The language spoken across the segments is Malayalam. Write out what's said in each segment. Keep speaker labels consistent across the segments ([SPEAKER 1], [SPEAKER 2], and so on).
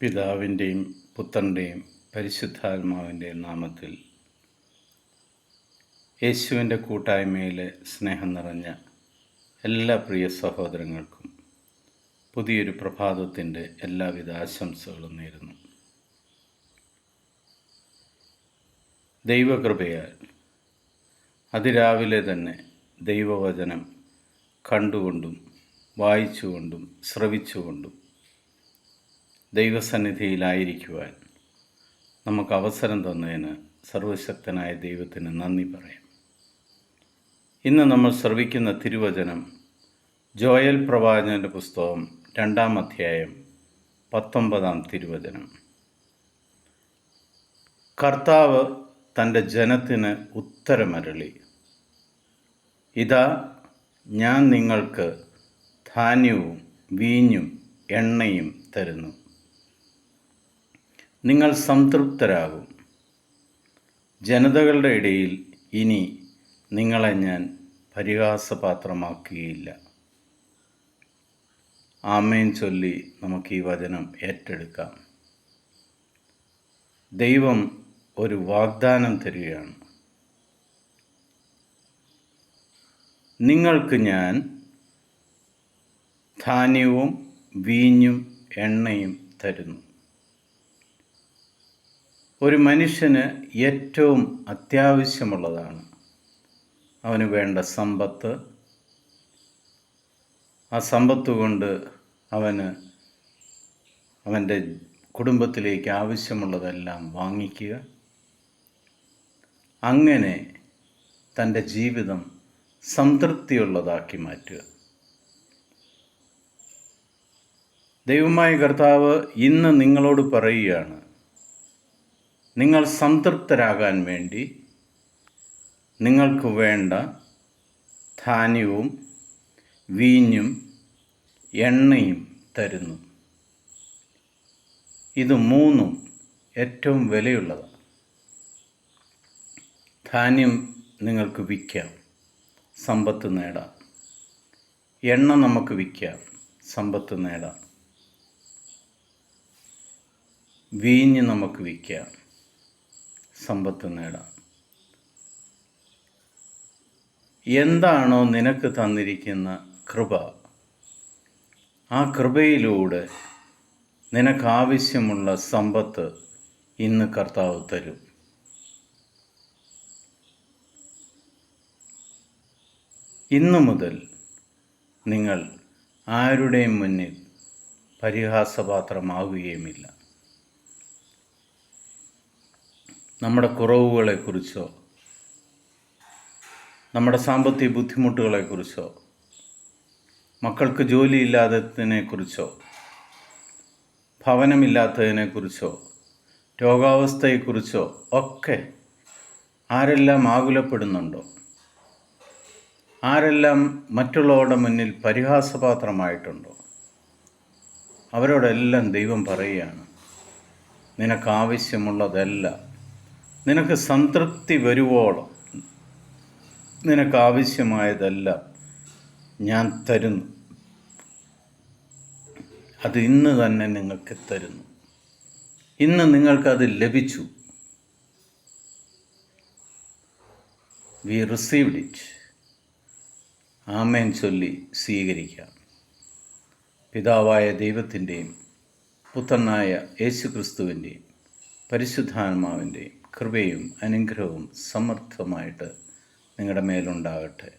[SPEAKER 1] പിതാവിന്റെയും പുത്രന്റെയും പരിശുദ്ധാത്മാവിന്റെയും നാമത്തിൽ യേശുവിന്റെ കൂട്ടായ്മയിലെ സ്നേഹം നിറഞ്ഞ എല്ലാ പ്രിയ സഹോദരങ്ങൾക്കും പുതിയൊരു പ്രഭാതത്തിന്റെ എല്ലാവിധ ആശംസകളും നേരുന്നു. ദൈവകൃപയാൽ അതിരാവിലെ തന്നെ ദൈവവചനം കണ്ടുകൊണ്ടും വായിച്ചുകൊണ്ടും ശ്രവിച്ചുകൊണ്ടും ദൈവസന്നിധിയിലായിരിക്കുവാൻ നമുക്ക് അവസരം തന്നതിന് സർവശക്തനായ ദൈവത്തിന് നന്ദി പറയാം. ഇന്ന് നമ്മൾ ശ്രവിക്കുന്ന തിരുവചനം ജോയൽ പ്രവാചകന്റെ പുസ്തകം രണ്ടാം അധ്യായം പത്തൊമ്പതാം തിരുവചനം. കർത്താവ് തന്റെ ജനത്തിന് ഉത്തരമരളി. ഇതാ ഞാൻ നിങ്ങൾക്ക് ധാന്യവും വീഞ്ഞും എണ്ണയും തരുന്നു. നിങ്ങൾ സംതൃപ്തരാകും. ജനതകളുടെ ഇടയിൽ ഇനി നിങ്ങളെ ഞാൻ പരിഹാസപാത്രമാക്കുകയില്ല. ആമേൻ ചൊല്ലി നമുക്ക് ഈ വചനം ഏറ്റെടുക്കാം. ദൈവം ഒരു വാഗ്ദാനം തരികയാണ്. നിങ്ങൾക്ക് ഞാൻ ധാന്യവും വീഞ്ഞും എണ്ണയും തരുന്നു. ഒരു മനുഷ്യന് ഏറ്റവും അത്യാവശ്യമുള്ളതാണ് അവന് വേണ്ട സമ്പത്ത്. ആ സമ്പത്ത് കൊണ്ട് അവന് അവന്റെ കുടുംബത്തിലേക്ക് ആവശ്യമുള്ളതെല്ലാം വാങ്ങിക്കുക. അങ്ങനെ തന്റെ ജീവിതം സംതൃപ്തിയുള്ളതാക്കി മാറ്റുക. ദൈവമായ കർത്താവ് ഇന്ന് നിങ്ങളോട് പറയുകയാണ് നിങ്ങൾ സംതൃപ്തരാകാൻ വേണ്ടി നിങ്ങൾക്ക് വേണ്ട ധാന്യവും വീഞ്ഞും എണ്ണയും തരുന്നു. ഇത് മൂന്നും ഏറ്റവും വിലയുള്ളതാണ്. ധാന്യം നിങ്ങൾക്ക് വിൽക്കാം സമ്പത്ത് നേടാം. എണ്ണ നമുക്ക് വിൽക്കാം സമ്പത്ത് നേടാം. വീഞ്ഞ് നമുക്ക് വിൽക്കാം സമ്പത്ത് നേടാം. എന്താണോ നിനക്ക് തന്നിരിക്കുന്ന കൃപ ആ കൃപയിലൂടെ നിനക്കാവശ്യമുള്ള സമ്പത്ത് ഇന്ന് കർത്താവ് തരും. ഇന്നു മുതൽ നിങ്ങൾ ആരുടെയും മുന്നിൽ പരിഹാസപാത്രമാവുകയുമില്ല നമ്മുടെ കുറവുകളെക്കുറിച്ചോ നമ്മുടെ സാമ്പത്തിക ബുദ്ധിമുട്ടുകളെക്കുറിച്ചോ മക്കൾക്ക് ജോലിയില്ലാത്തതിനെക്കുറിച്ചോ ഭവനമില്ലാത്തതിനെക്കുറിച്ചോ രോഗാവസ്ഥയെക്കുറിച്ചോ ഒക്കെ ആരെല്ലാം ആകുലപ്പെടുന്നുണ്ടോ? ആരെല്ലാം മറ്റുള്ളവരുടെ മുന്നിൽ പരിഹാസപാത്രമായിട്ടുണ്ടോ? അവരോടെല്ലാം ദൈവം പറയുകയാണ് നിനക്കാവശ്യമുള്ളതെല്ലാം നിനക്ക് സംതൃപ്തി വരുവോളം. നിനക്കാവശ്യമായതെല്ലാം ഞാൻ തരുന്നു. അത് ഇന്ന് തന്നെ നിങ്ങൾക്ക് തരുന്നു. ഇന്ന് നിങ്ങൾക്കത് ലഭിച്ചു. വി റിസീവ്ഡ് ഇറ്റ് ആമേൻ ചൊല്ലി സ്വീകരിക്കാം. പിതാവായ ദൈവത്തിന്റെയും പുത്രനായ യേശുക്രിസ്തുവിന്റെയും പരിശുദ്ധാത്മാവിന്റെയും കൃപയും അനുഗ്രഹവും സമർത്ഥമായിട്ട് നിങ്ങളുടെ മേലുണ്ടാകട്ടെ.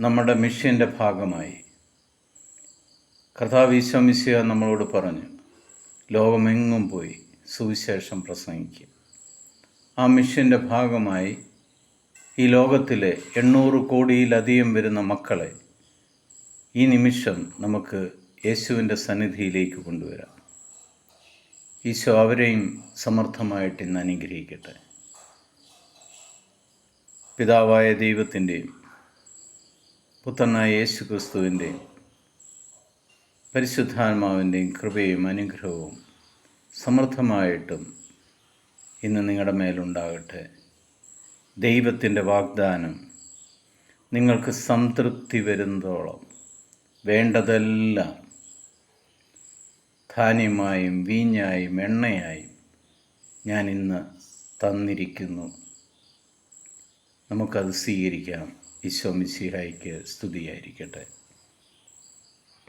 [SPEAKER 1] നമ്മുടെ മിഷ്യന്റെ ഭാഗമായി കർത്താവീശ്വമിശിയ നമ്മളോട് പറഞ്ഞു ലോകമെങ്ങും പോയി സുവിശേഷം പ്രസംഗിക്കുക ആ മിഷ്യന്റെ ഭാഗമായി ഈ ലോകത്തിലെ എണ്ണൂറ് കോടിയിലധികം വരുന്ന മക്കളെ ഈ നിമിഷം നമുക്ക് യേശുവിന്റെ സന്നിധിയിലേക്ക് കൊണ്ടുവരാം. ഈശോ അവരെയും സമർത്ഥമായിട്ട് ഇന്ന് അനുഗ്രഹിക്കട്ടെ. പിതാവായ ദൈവത്തിന്റെയും പുത്രനായ യേശു ക്രിസ്തുവിന്റെയും പരിശുദ്ധാത്മാവിന്റെയും കൃപയും അനുഗ്രഹവും സമർത്ഥമായിട്ടും ഇന്ന് നിങ്ങളുടെ മേലുണ്ടാകട്ടെ. ദൈവത്തിന്റെ വാഗ്ദാനം നിങ്ങൾക്ക് സംതൃപ്തി വരുന്നതോളം വേണ്ടതെല്ലാം ധാന്യമായും വീഞ്ഞായും എണ്ണയായും ഞാൻ ഇന്ന് തന്നിരിക്കുന്നു. നമുക്കത് സ്വീകരിക്കാം. ഈശോ മിശിഹായിക്ക് സ്തുതിയായിരിക്കട്ടെ.